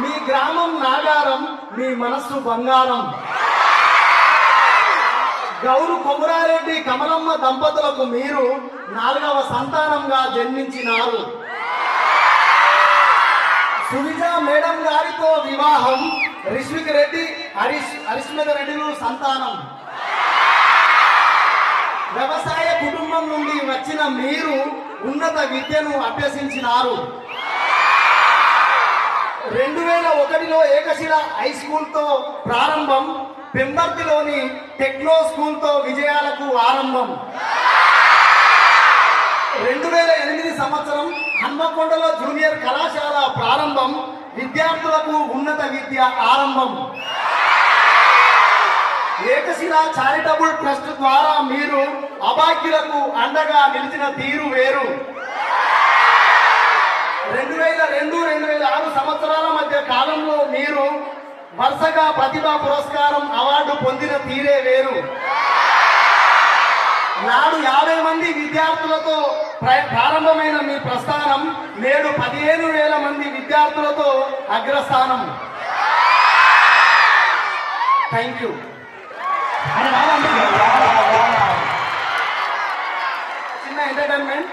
మీ గ్రామం నాగారం మీ మనస్సు బంగారం. గౌరు కొమురారెడ్డి కమలమ్మ దంపతులకు మీరు నాలుగవ సంతానంగా జన్మించినారు. సువిజ మేడం గారితో వివాహం రిష్విక్ రెడ్డి హరీష్ హరిష్మిత రెడ్డిలు సంతానం. వ్యవసాయ కుటుంబం నుండి వచ్చిన మీరు ఉన్నత విద్యను అభ్యసించినారు. ఒకటిలో ఏకశిల హై స్కూల్తో ప్రారంభం పెంబర్తిలోని టెక్నో స్కూల్తో విజయాలకు ఆరంభం. రెండు వేల ఎనిమిది సంవత్సరం హన్మకొండలో జూనియర్ కళాశాల ప్రారంభం విద్యార్థులకు ఉన్నత విద్య ఆరంభం. ఏకశిల చారిటబుల్ ట్రస్ట్ ద్వారా మీరు అభాగ్యులకు అండగా నిలిచిన తీరు వేరు. రెండు వేల ఆరు సంవత్సరాల మధ్య కాలంలో మీరు వరుసగా ప్రతిభా పురస్కారం అవార్డు పొందిన తీరే వేరు. నాడు యాభై మంది విద్యార్థులతో ప్రారంభమైన మీ ప్రస్థానం నేడు పదిహేను వేల మంది విద్యార్థులతో అగ్రస్థానం. Thank you. చిన్న ఎంటర్టైన్మెంట్